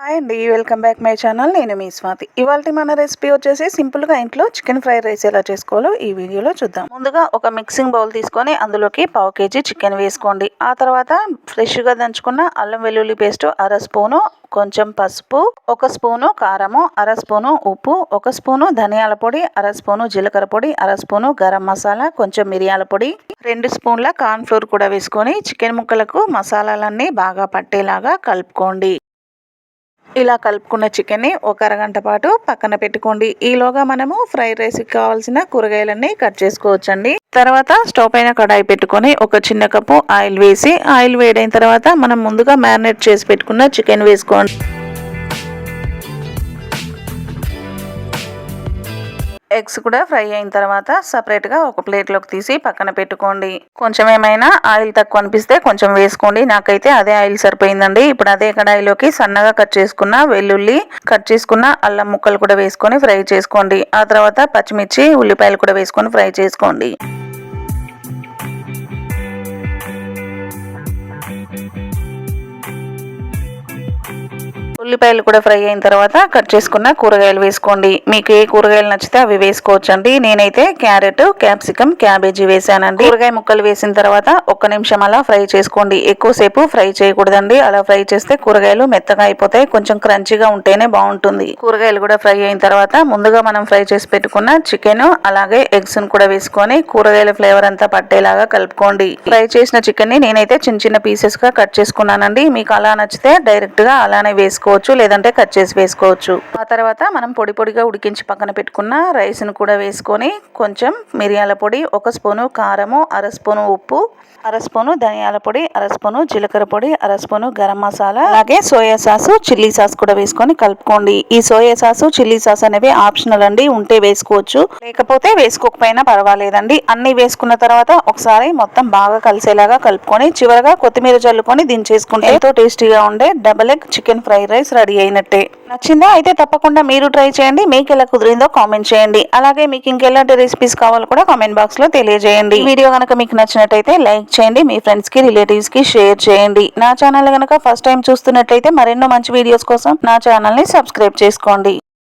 Hi అండి welcome back my channel నేను మీ స్వాతి. ఇవాళ మన రెసిపీ వచ్చేసి సింపుల్గా ఇంట్లో చికెన్ ఫ్రైడ్ రైస్ ఎలా చేసుకోవాలో ఈ వీడియోలో చూద్దాం. ముందుగా ఒక మిక్సింగ్ బౌల్ తీసుకొని అందులోకి పావు కేజీ చికెన్ వేసుకోండి. ఆ తర్వాత ఫ్రెష్గా దంచుకున్న అల్లం వెల్లుల్లి పేస్ట్ అర స్పూను కొంచెం పసుపు ఒక స్పూను కారము అర స్పూను ఉప్పు ఒక స్పూను ధనియాల పొడి అర స్పూను జీలకర్ర పొడి అర స్పూను గరం మసాలా కొంచెం మిరియాల పొడి రెండు స్పూన్ల కార్న్ ఫ్లోర్ కూడా వేసుకొని చికెన్ ముక్కలకు మసాలాలన్నీ బాగా పట్టేలాగా కలుపుకోండి. ఇలా కలుపుకున్న చికెన్ని ఒక అరగంట పాటు పక్కన పెట్టుకోండి. ఈలోగా మనము ఫ్రైడ్ రైస్కి కావాల్సిన కూరగాయలన్నీ కట్ చేసుకోవచ్చండి. తర్వాత స్టవ్ పైన కడాయి పెట్టుకొని ఒక చిన్న కప్పు ఆయిల్ వేసి ఆయిల్ వేడైన తర్వాత మనం ముందుగా మ్యారినేట్ చేసి పెట్టుకున్న చికెన్ వేసుకోండి. ఎగ్స్ కూడా ఫ్రై అయిన తర్వాత సపరేట్గా ఒక ప్లేట్లోకి తీసి పక్కన పెట్టుకోండి. కొంచెం ఏమైనా ఆయిల్ తక్కువ అనిపిస్తే కొంచెం వేసుకోండి. నాకైతే అదే ఆయిల్ సరిపోయిందండి. ఇప్పుడు అదే కడాయిలోకి సన్నగా కట్ చేసుకున్న వెల్లుల్లి కట్ చేసుకున్న అల్లం ముక్కలు కూడా వేసుకొని ఫ్రై చేసుకోండి. ఆ తర్వాత పచ్చిమిర్చి ఉల్లిపాయలు కూడా వేసుకొని ఫ్రై చేసుకోండి. ఉల్లిపాయలు కూడా ఫ్రై అయిన తర్వాత కట్ చేసుకున్న కూరగాయలు వేసుకోండి. మీకు ఏ కూరగాయలు నచ్చితే అవి వేసుకోవచ్చు అండి నేనైతే క్యారెట్ క్యాప్సికమ్ క్యాబేజీ వేసానండి. కూరగాయ ముక్కలు వేసిన తర్వాత ఒక్క నిమిషం అలా ఫ్రై చేసుకోండి. ఎక్కువసేపు ఫ్రై చేయకూడదండి. అలా ఫ్రై చేస్తే కూరగాయలు మెత్తగా అయిపోతాయి. కొంచెం క్రంచిగా ఉంటేనే బాగుంటుంది. కూరగాయలు కూడా ఫ్రై అయిన తర్వాత ముందుగా మనం ఫ్రై చేసి పెట్టుకున్న చికెన్ అలాగే ఎగ్స్ కూడా వేసుకొని కూరగాయల ఫ్లేవర్ అంతా పట్టేలాగా కలుపుకోండి. ఫ్రై చేసిన చికెన్ని నేనైతే చిన్న చిన్న పీసెస్గా కట్ చేసుకున్నానండి. మీకు అలా నచ్చితే డైరెక్ట్గా అలానే వేసుకోవచ్చు. వేసుకోవచ్చు లేదంటే కట్ చేసి వేసుకోవచ్చు. ఆ తర్వాత మనం పొడి పొడిగా ఉడికించి పక్కన పెట్టుకున్న రైస్ను కూడా వేసుకొని కొంచెం మిరియాల పొడి ఒక స్పూను కారము అర స్పూను ఉప్పు అర స్పూను ధనియాల పొడి అర స్పూను జీలకర్ర పొడి అర స్పూను గరం మసాలా అలాగే సోయా సాసు చిల్లీ సాస్ కూడా వేసుకొని కలుపుకోండి. ఈ సోయా సాసు చిల్లీ సాస్ అనేవి ఆప్షనల్ అండి ఉంటే వేసుకోవచ్చు. లేకపోతే వేసుకోకపోయినా పర్వాలేదండి. అన్ని వేసుకున్న తర్వాత ఒకసారి మొత్తం బాగా కలిసేలాగా కలుపుకొని చివరగా కొత్తిమీర చల్లుకొని దించేసుకుంటే ఎంతో టేస్టీగా ఉండే double egg chicken fried rice rice ready అయినట్టే. నచ్చిందా అయితే తప్పకుండా మీరు ట్రై చేయండి. మీకు ఎలా కుదిరిందో కామెంట్ చేయండి. అలాగే మీకు ఇంకెలాంటి రెసిపీస్ కావాలో కూడా కామెంట్ బాక్స్లో తెలియజేయండి. వీడియో కనుక మీకు నచ్చినట్టయితే లైక్ చేయండి. మీ ఫ్రెండ్స్కి రిలేటివ్స్కి షేర్ చేయండి. నా ఛానల్ కనుక ఫస్ట్ టైం చూస్తున్నట్లయితే మరెన్నో మంచి వీడియోస్ కోసం నా ఛానల్ని సబ్స్క్రైబ్ చేసుకోండి.